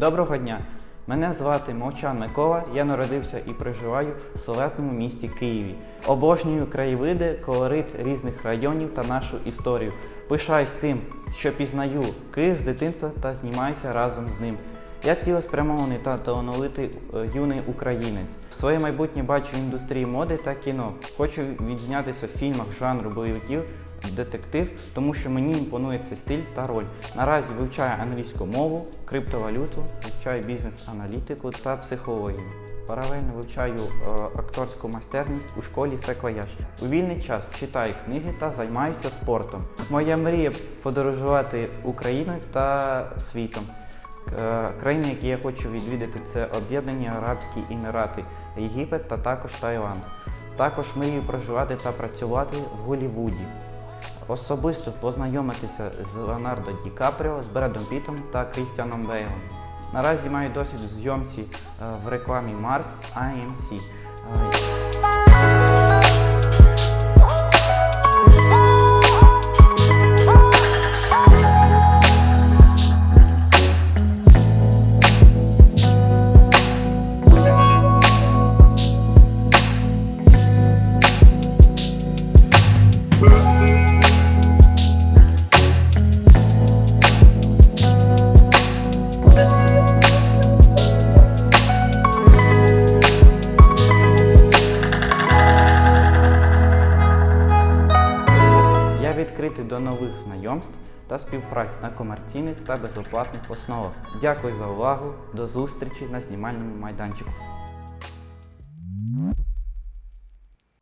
Доброго дня! Мене звати Мовчан Микола. Я народився і проживаю в славетному місті Києві. Обожнюю краєвиди, колорит різних районів та нашу історію. Пишаюсь тим, що пізнаю Київ з дитинства та знімаюся разом з ним. Я цілеспрямований та талановитий е, юний українець. Своє майбутнє бачу індустрії моди та кіно. Хочу відзнятися в фільмах жанру бойовиків, детектив, тому що мені імпонує цей стиль та роль. Наразі вивчаю англійську мову, криптовалюту, вивчаю бізнес-аналітику та психологію. Паралельно вивчаю е, акторську майстерність у школі Секвояж. У вільний час читаю книги та займаюся спортом. Моя мрія подорожувати Україною та світом. Е, Країни, які я хочу відвідати, це Об'єднані Арабські Емірати, Єгипет та також Таїланд. Також мрію проживати та працювати в Голлівуді. Особисто познайомитися з Леонардо Ді Капріо, з Бредом Пітом та Крістіаном Бейлом. Наразі маю досвід в зйомці е, в рекламі Mars IMC. відкритий до нових знайомств та співпраць на комерційних та безоплатних основах. Дякую за увагу. До зустрічі на знімальному майданчику.